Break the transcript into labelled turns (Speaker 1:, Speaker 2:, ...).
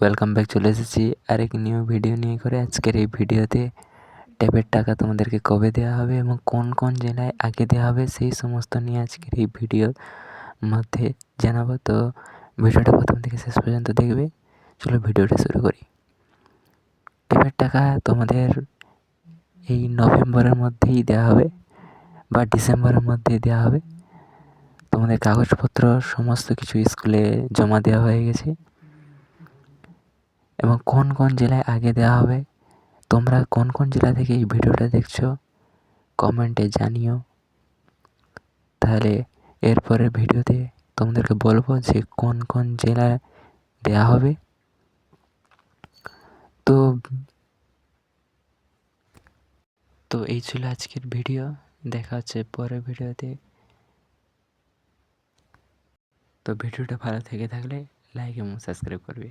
Speaker 1: Welcome back চলে এসেছি। আরেক নিউ ভিডিও নিয়ে করে আজকের এই ভিডিওতে ট্যাবের টাকা তোমাদেরকে কবে দেওয়া হবে এবং কোন কোন জেলায় আগে দেওয়া হবে সেই সমস্ত নিয়ে আজকের এই ভিডিওর মধ্যে জানাব। তো ভিডিওটা প্রথম থেকে শেষ পর্যন্ত দেখবে। চলো ভিডিওটা শুরু করি। ট্যাবের টাকা তোমাদের এই নভেম্বরের মধ্যেই দেওয়া হবে বা ডিসেম্বরের মধ্যেই দেওয়া হবে। তোমাদের কাগজপত্র, সমস্ত কিছু স্কুলে জমা দেওয়া হয়ে গেছে। এবং কোন কোন জেলায় আগে দেওয়া হবে? তোমরা কোন কোন জেলা থেকে এই ভিডিওটা দেখছ? কমেন্টে জানিও। তাহলে এরপরের ভিডিওতে তোমাদেরকে বলব যে কোন কোন জেলায় দেওয়া হবে। তো তো এই ছিল আজকের ভিডিও। দেখা হচ্ছে পরের ভিডিওতে। তো ভিডিওটা ভালো থেকে থাকলে লাইক এবং সাবস্ক্রাইব করবে।